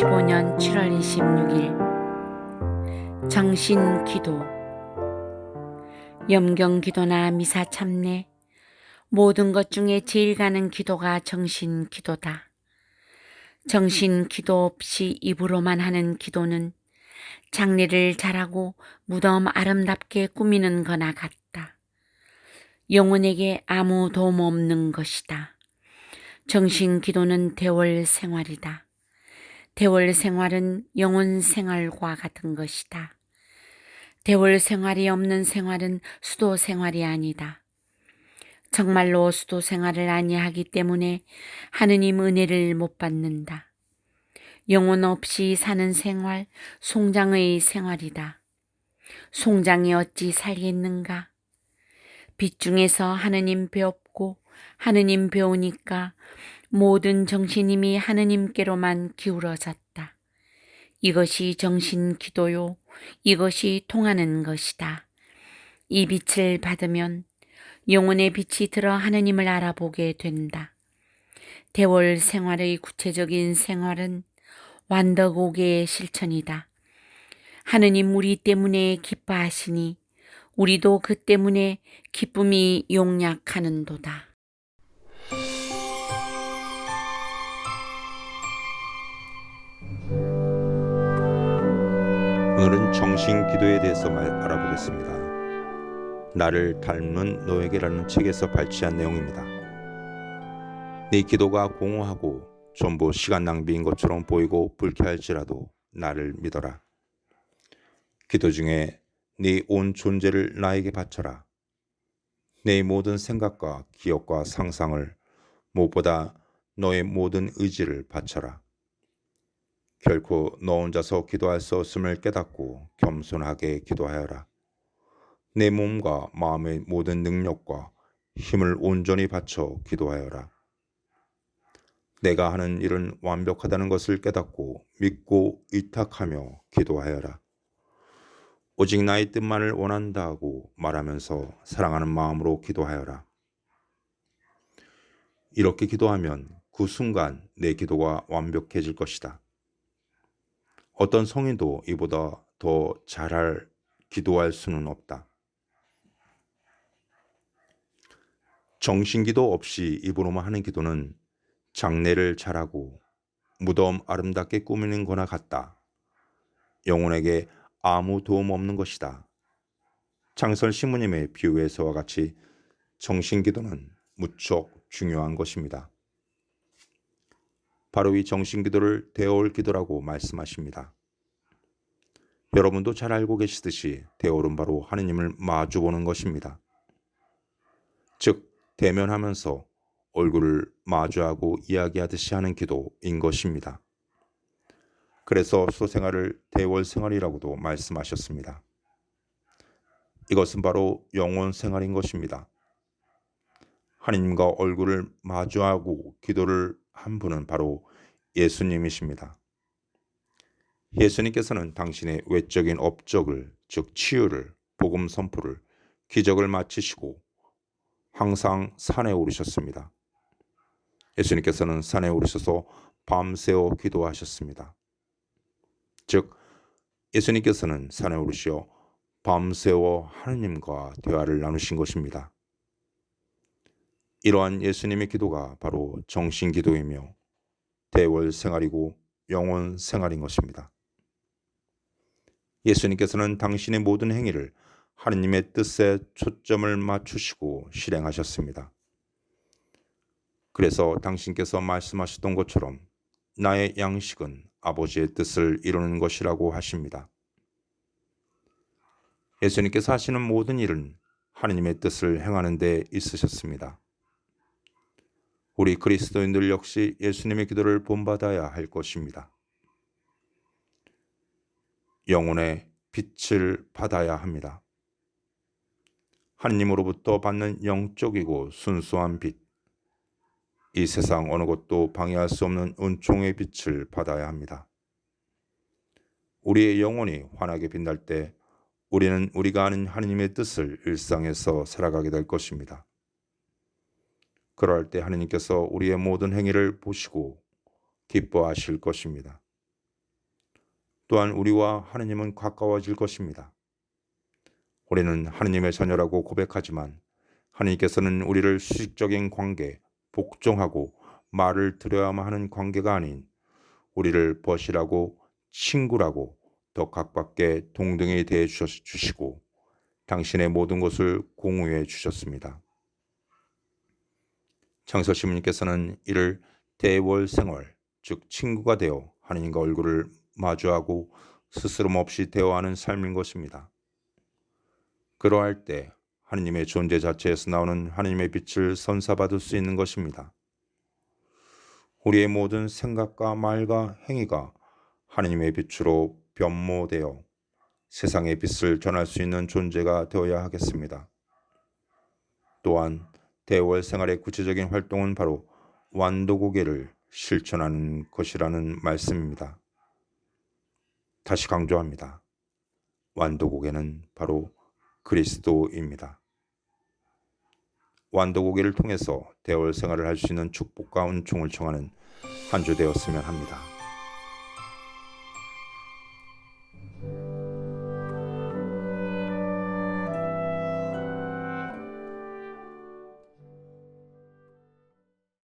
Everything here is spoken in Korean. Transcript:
2015년 7월 26일 정신 기도 염경 기도나 미사 참내 모든 것 중에 제일 가는 기도가 정신 기도다. 정신 기도 없이 입으로만 하는 기도는 장례를 잘하고 무덤 아름답게 꾸미는 거나 같다. 영혼에게 아무 도움 없는 것이다. 정신 기도는 대월 생활이다. 대월 생활은 영혼 생활과 같은 것이다. 대월 생활이 없는 생활은 수도 생활이 아니다. 정말로 수도 생활을 아니하기 때문에 하느님 은혜를 못 받는다. 영혼 없이 사는 생활, 송장의 생활이다. 송장이 어찌 살겠는가? 빛 중에서 하느님 배웠고 하느님 배우니까 모든 정신임이 하느님께로만 기울어졌다. 이것이 정신 기도요. 이것이 통하는 것이다. 이 빛을 받으면 영혼의 빛이 들어 하느님을 알아보게 된다. 대월 생활의 구체적인 생활은 완덕옥의 실천이다. 하느님 우리 때문에 기뻐하시니 우리도 그 때문에 기쁨이 용약하는도다. 오늘은 정신 기도에 대해서 말 알아보겠습니다. 나를 닮는 너에게라는 책에서 발췌한 내용입니다. 네 기도가 공허하고 전부 시간 낭비인 것처럼 보이고 불쾌할지라도 나를 믿어라. 기도 중에 네 온 존재를 나에게 바쳐라. 내 모든 생각과 기억과 상상을 무엇보다 너의 모든 의지를 바쳐라. 결코 너 혼자서 기도할 수 없음을 깨닫고 겸손하게 기도하여라. 내 몸과 마음의 모든 능력과 힘을 온전히 바쳐 기도하여라. 내가 하는 일은 완벽하다는 것을 깨닫고 믿고 의탁하며 기도하여라. 오직 나의 뜻만을 원한다 하고 말하면서 사랑하는 마음으로 기도하여라. 이렇게 기도하면 그 순간 내 기도가 완벽해질 것이다. 어떤 성인도 이보다 더 잘할 기도할 수는 없다. 정신기도 없이 입으로만 하는 기도는 장례를 잘하고 무덤 아름답게 꾸미는 거나 같다. 영혼에게 아무 도움 없는 것이다. 창설 신부님의 비유에서와 같이 정신기도는 무척 중요한 것입니다. 바로 이 정신기도를 대올 기도라고 말씀하십니다. 여러분도 잘 알고 계시듯이 대올은 바로 하느님을 마주보는 것입니다. 즉, 대면하면서 얼굴을 마주하고 이야기하듯이 하는 기도인 것입니다. 그래서 수생활을 대월 생활이라고도 말씀하셨습니다. 이것은 바로 영혼 생활인 것입니다. 하느님과 얼굴을 마주하고 기도를 한 분은 바로 예수님이십니다. 예수님께서는 당신의 외적인 업적을 즉 치유를 복음 선포를 기적을 마치시고 항상 산에 오르셨습니다. 예수님께서는 산에 오르셔서 밤새워 기도하셨습니다. 즉 예수님께서는 산에 오르시어 밤새워 하느님과 대화를 나누신 것입니다. 이러한 예수님의 기도가 바로 정신 기도이며 대월 생활이고 영혼 생활인 것입니다. 예수님께서는 당신의 모든 행위를 하느님의 뜻에 초점을 맞추시고 실행하셨습니다. 그래서 당신께서 말씀하셨던 것처럼 나의 양식은 아버지의 뜻을 이루는 것이라고 하십니다. 예수님께서 하시는 모든 일은 하느님의 뜻을 행하는 데 있으셨습니다. 우리 그리스도인들 역시 예수님의 기도를 본받아야 할 것입니다. 영혼의 빛을 받아야 합니다. 하느님으로부터 받는 영적이고 순수한 빛, 이 세상 어느 것도 방해할 수 없는 은총의 빛을 받아야 합니다. 우리의 영혼이 환하게 빛날 때 우리는 우리가 아는 하느님의 뜻을 일상에서 살아가게 될 것입니다. 그럴 때 하느님께서 우리의 모든 행위를 보시고 기뻐하실 것입니다. 또한 우리와 하느님은 가까워질 것입니다. 우리는 하느님의 자녀라고 고백하지만 하느님께서는 우리를 수직적인 관계, 복종하고 말을 들어야만 하는 관계가 아닌 우리를 벗이라고 친구라고 더 가깝게 동등히 대해 주시고 당신의 모든 것을 공유해 주셨습니다. 창설시민님께서는 이를 대월 생활, 즉 친구가 되어 하느님과 얼굴을 마주하고 스스럼 없이 대화하는 삶인 것입니다. 그러할 때 하느님의 존재 자체에서 나오는 하느님의 빛을 선사받을 수 있는 것입니다. 우리의 모든 생각과 말과 행위가 하느님의 빛으로 변모되어 세상의 빛을 전할 수 있는 존재가 되어야 하겠습니다. 또한 대월 생활의 구체적인 활동은 바로 완도고개를 실천하는 것이라는 말씀입니다. 다시 강조합니다. 완도고개는 바로 그리스도입니다. 완도고개를 통해서 대월 생활을 할 수 있는 축복과 은총을 청하는 한 주 되었으면 합니다.